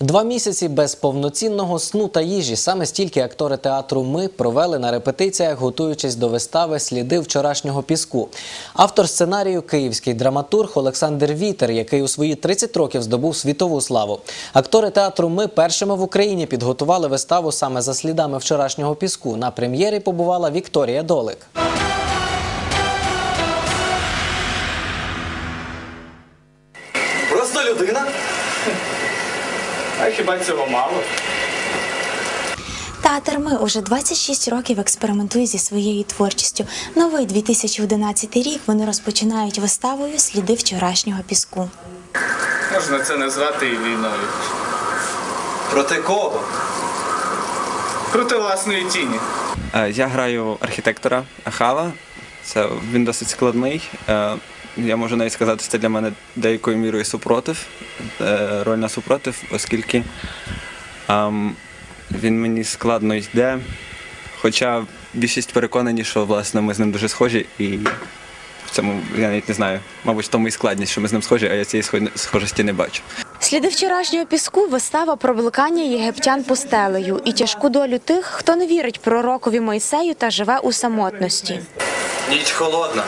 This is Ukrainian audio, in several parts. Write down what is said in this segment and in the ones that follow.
Два місяці без повноцінного сну та їжі. Саме стільки актори театру Ми провели на репетиціях, готуючись до вистави Сліди вчорашнього піску. Автор сценарію київський драматург Олександр Вітер, який у свої 30 років здобув світову славу. Актори театру Ми першими в Україні підготували виставу саме за слідами вчорашнього піску. На прем'єрі побувала Вікторія Долик. Просто людина. А хіба цього мало? Театр Ми уже 26 років експериментує зі своєю творчістю. Новий 2011 рік вони розпочинають виставою Сліди вчорашнього піску. Можна це назвати і війною. Проти кого? Проти власної тіні. Е, Я граю архітектора Ахава. Це він досить складний. Я можу навіть сказати, що це для мене деякою мірою супротив, е, роль на супротив, оскільки ем, він мені складно йде. Хоча більшість переконані, що власне ми з ним дуже схожі, і в цьому я навіть не знаю. Мабуть, в тому і складність, що ми з ним схожі, а я цієї схо- схожості не бачу. Сліди вчорашнього піску вистава про блукання єгиптян пустелею і тяжку долю тих, хто не вірить пророкові Мойсею та живе у самотності. Ніч холодна.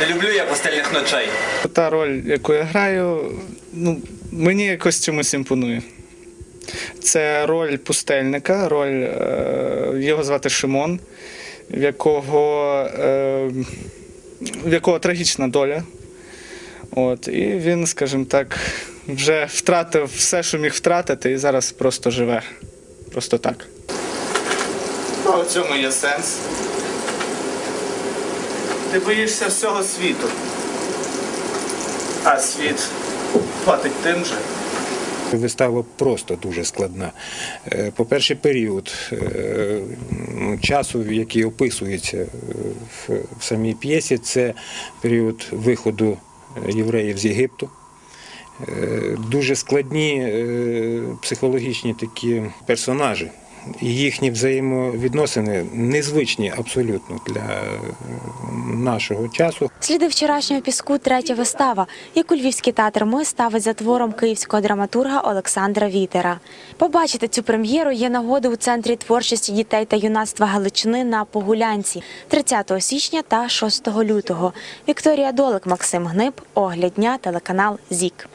Не люблю я пустельних ночей. Та роль, яку я граю, ну, мені якось чомусь імпонує. Це роль пустельника, роль е, його звати Шимон, в якого, е, в якого трагічна доля. От, і він, скажімо так, вже втратив все, що міг втратити, і зараз просто живе. Просто так. А у цьому є сенс. Ти боїшся всього світу. А світ платить тим же. Вистава просто дуже складна. Е, По-перше, період е, часу, який описується е, в самій п'єсі, це період виходу євреїв з Єгипту. Дуже складні психологічні такі персонажі. Їхні взаємовідносини незвичні абсолютно для е, нашого часу. Сліди вчорашнього піску третя вистава, яку Львівський театр Ми ставить за твором київського драматурга Олександра Вітера. Побачити цю прем'єру є нагоди у центрі творчості дітей та юнацтва Галичини на Погулянці 30 січня та 6 лютого. Вікторія Долик, Максим Гниб, Огляд дня, телеканал ЗІК.